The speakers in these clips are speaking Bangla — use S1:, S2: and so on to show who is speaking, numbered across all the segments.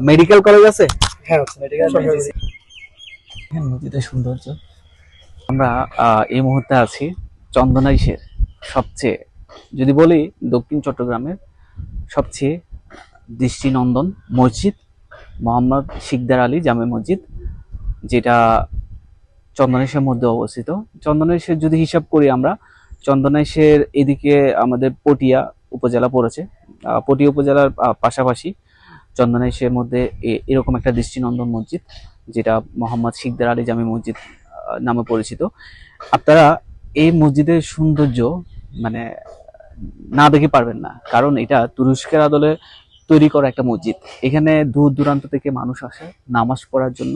S1: মেডিকেল কলেজ আছে?
S2: হ্যাঁ
S1: দেখেন নদীতে সৌন্দর্য। আমরা এই মুহূর্তে আছি চন্দনাইশের সবচেয়ে যদি বলি দক্ষিণ চট্টগ্রামের সবচেয়ে দৃষ্টিনন্দন মসজিদ মোহাম্মদ শিকদার আলী জামে মসজিদ যেটা চন্দনেশের মধ্যে অবস্থিত। চন্দনেশের যদি হিসাব করি আমরা চন্দনেশের এদিকে আমাদের পটিয়া উপজেলা পড়েছে। আহ, পটিয়া উপজেলার পাশাপাশি চন্দনেশের মধ্যে এরকম একটা দৃষ্টিনন্দন মসজিদ, যেটা মোহাম্মদ শিকদার আলী জামি মসজিদ নামে পরিচিত। আপনারা এই মসজিদের সৌন্দর্য মানে না দেখে পারবেন না, কারণ এটা তুরস্কের আদলে তৈরি করা একটা মসজিদ। এখানে দূর দূরান্ত থেকে মানুষ আসে নামাজ পড়ার জন্য,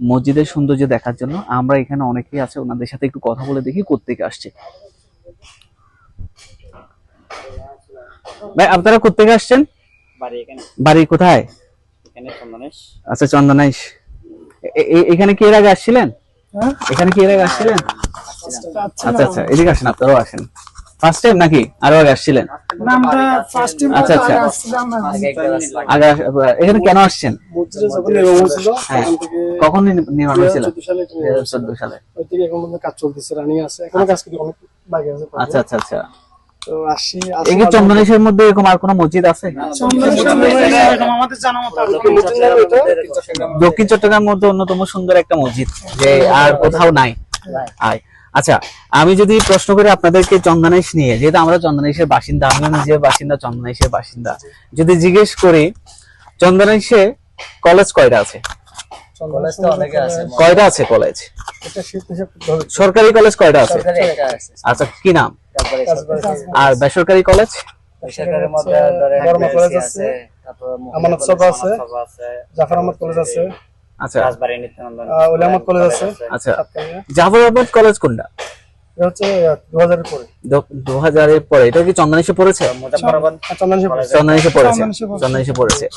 S1: মসজিদের সৌন্দর্য দেখার জন্য। আমরা এখানে অনেকেই আছে, ওনাদের সাথে একটু কথা বলে দেখি কোত্থেকে আসছে। ভাই, আপনারা কোত্থেকে আসছেন?
S2: বাড়ি এখানে।
S1: বাড়ি কোথায়?
S2: এখানে চন্দনেশ।
S1: আচ্ছা চন্দনাইশ এখানে কি এর আগে আসছিলেন? এখানে কি এর আগে আসছিলেন? আচ্ছা আচ্ছা এদিকে আসেন আপনারাও আসেন। ফার্স্ট টাইম নাকি আরও আগে আসছিলেন? আচ্ছা, আচ্ছা।
S2: আগে
S1: আস- এখানে কেন আসছেন?
S3: যখন নির্মাণ হয়েছিল
S1: হ্যাঁ। কখন নি- নির্মাণ হয়েছিল?
S3: চোদ্দ সালে কাজ চলতেছে রানিং আছে। এখনও কাজ কিন্তু অনেক বাকি আছে।
S1: আচ্ছা আচ্ছা আচ্ছা।
S3: তো আসি
S1: এই চন্দনেশের মধ্যে এরকম আর কোনো মসজিদ আছে?
S3: আমাদের জানা মতো আর
S2: দক্ষিণ
S1: চট্টগ্রামের মধ্যে অন্যতম সুন্দর একটা মসজিদ যে আর কোথাও নাই। আয়। আচ্ছা আমি যদি প্রশ্ন করি আপনাদেরকে চন্দনেশ নিয়ে যেহেতু আমরা চন্দনেশের বাসিন্দা আমিও নিজে বাসিন্দা চন্দনেশের বাসিন্দা যদি জিজ্ঞেস করি চন্দনেশে কলেজ কয়টা আছে? কয়টা আছে কলেজ? সরকারি কলেজ কয়টা আছে?
S2: সরকারি একটা আছে।
S1: আচ্ছা কি নাম? আর বেসরকারি কলেজ?
S2: মধ্যে
S3: কলেজ আছে, আমানত সভা আছে,
S2: আমানত সভা আছে
S3: জাফর আহমদ কলেজ আছে।
S1: আচ্ছা।
S2: রাজবাড়ী নিত্যানন্দ
S3: আহ, কলেজ আছে।
S1: আচ্ছা।
S3: জাফর
S1: জাফরাবাদ কলেজ কোনটা?
S3: এটা হচ্ছে দু হাজারের পরে।
S1: দু হাজারের পরে। এটা কি চন্দনেশে পড়েছে?
S2: মুজাফফরাবাদ
S3: আর চন্দনেশ্বর পরে।
S1: চন্দনেশে পড়েছে।
S3: চন্দনেশে পড়েছে।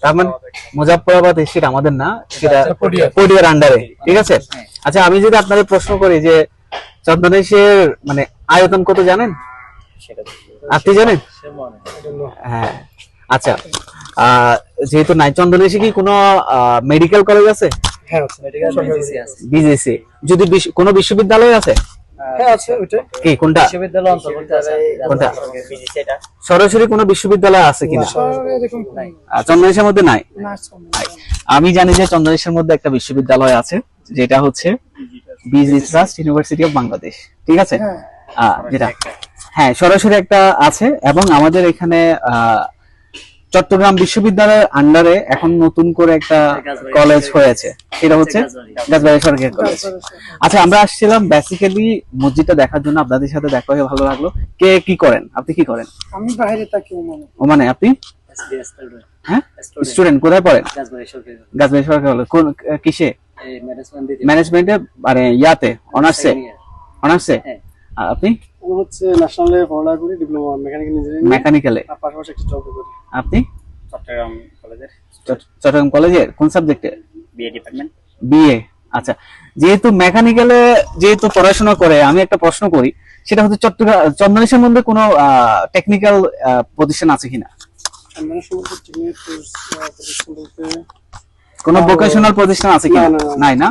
S1: তার মানে মুজাফফরাবাদ সেটা আমাদের না সেটা
S3: পটিয়া।
S1: পটিয়ার আন্ডারে ঠিক আছে? আচ্ছা আমি যদি আপনাদের প্রশ্ন করি যে চন্দনেশের মানে আয়তন কত জানেন? আপনি জানেন?
S2: সে মনে হয়।
S1: হ্যাঁ। আচ্ছা আহ, যেহেতু নাই চন্দনেশে কি কোনো মেডিকেল কলেজ আছে?
S3: হ্যাঁ
S2: বিজিসি আছে।
S1: বিজেসি যদি বিশ- কোনো বিশ্ববিদ্যালয় আছে?
S3: হ্যাঁ আছে ওইটা
S1: কি কোনটা?
S2: বিশ্ববিদ্যালয় অন্তর্ভুক্ত আছে।
S1: কোনটা? সরাসরি কোনো বিশ্ববিদ্যালয় আছে কিনা
S3: শহরে এরকম
S2: নাই।
S1: আহ, চন্দনেশের মধ্যে নাই? আমি জানি যে চন্দ্রদেশের মধ্যে একটা বিশ্ববিদ্যালয় আছে যেটা হচ্ছে ট্রাস্ট ইউনিভার্সিটি অফ বাংলাদেশ। ঠিক আছে?
S3: হ্যাঁ।
S1: আহ, যেটা হ্যাঁ সরাসরি একটা আছে এবং আমাদের এখানে আহ, চট্টগ্রাম বিশ্ববিদ্যালয়ের আন্ডারে এখন নতুন করে একটা কলেজ হয়েছে। সেটা হচ্ছে গাছবাড়ি সরকারি কলেজ আচ্ছা আমরা আসছিলাম বেসিক্যালি মসজিদটা দেখার জন্য। আপনাদের সাথে দেখা হয়ে ভালো লাগল। কে কি করেন? আপনি কি করেন?
S3: আমি বাইরে থাকি মানে
S1: ও মানে আপনি? হ্যাঁ? স্টুডেন্ট কোথায় পড়েন? গাছবাড়ি সরকারি কলেজ কোন কিসে?
S2: এই ম্যানেজমেন্ট দিতে।
S1: ম্যানেজমেন্টে মানে ইয়াতে অনার্সে অনার্সে
S2: হ্যাঁ।
S1: আপনি?
S3: হচ্ছে ন্যাশনাল লেভেলে পড়ালেখা করি ডিপ্লোমা মেকানিক্যাল ইঞ্জিনিয়ারিং
S1: মেকানিক্যালে
S3: আর পাশাপাশি একটা জব করি।
S1: আপনি?
S2: চট্টগ্রাম কলেজের।
S1: চট্টগ্রাম কলেজের? কোন সাবজেক্টে
S2: বিএ ডিপার্টমেন্ট
S1: বিএ আচ্ছা। যেহেতু মেকানিক্যালে যেহেতু পড়াশোনা করে আমি একটা প্রশ্ন করি সেটা হচ্ছে চট্টগ্রাম চন্দনেশের মধ্যে কোনো টেকনিক্যাল প্রতিষ্ঠান আছে কিনা? কোনো ভোকেশনাল প্রতিষ্ঠান আছে কিনা? নাই না।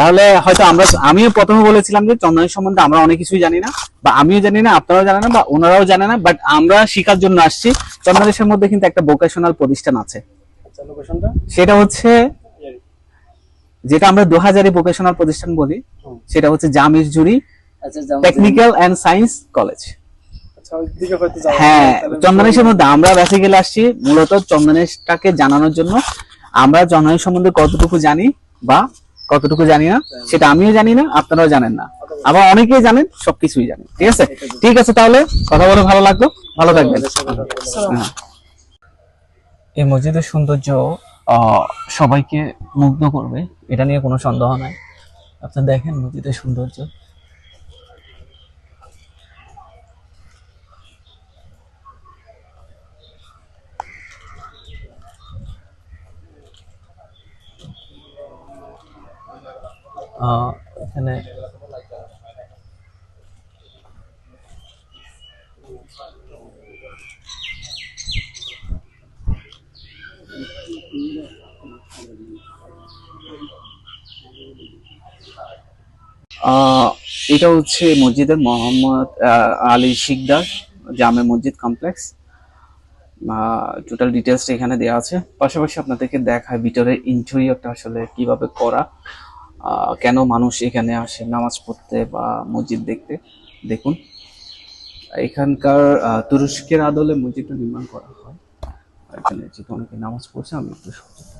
S1: তাহলে হয়তো আমরা আমিও প্রথমে বলেছিলাম যে চন্দনের সম্বন্ধে আমরা অনেক কিছুই জানি না বা আমিও জানি না আপনারাও জানেন না বা ওনারাও জানে না বাট আমরা শিখার জন্য আসছি। চন্দনেশের মধ্যে কিন্তু একটা ভোকেশনাল প্রতিষ্ঠান আছে।
S3: আচ্ছা
S1: সেটা হচ্ছে যেটা আমরা দু হাজারি ভোকেশনাল প্রতিষ্ঠান বলি সেটা হচ্ছে Jamir Juri technical and science college হ্যাঁ চন্দনেশের মধ্যে আমরা বেসিক্যালি আসছি মূলত চন্দনেশটাকে জানানোর জন্য। আমরা চন্দনের সম্বন্ধে কতটুকু জানি বা কতটুকু জানি না, সেটা আমিও জানি না, আপনারাও জানেন না। আবার অনেকেই জানেন, সবকিছুই জানেন, ঠিক আছে? ঠিক আছে তাহলে, কথা বলে ভালো লাগল, ভালো থাকবেন। হ্যাঁ। এই মসজিদের সৌন্দর্য সবাইকে মুগ্ধ করবে, এটা নিয়ে কোনো সন্দেহ নাই। আপনি দেখেন মসজিদের সৌন্দর্য। এখানে এটা হচ্ছে মসজিদের মোহাম্মদ আলী শিকদার জামে মসজিদ কমপ্লেক্স। টোটাল ডিটেলস এখানে দেওয়া আছে। পাশাপাশি আপনাদেরকে দেখায় ভিতরের ইন্টেরিয়রটা আসলে কীভাবে করা। কেন মানুষ এখানে আসে নামাজ পড়তে বা মসজিদ দেখতে? দেখুন, এখানকার তুরস্কের আদলে মসজিদটা নির্মাণ করা হয়। এখানে যেহেতু অনেকে নামাজ পড়ছে, আমি একটু সচেতন।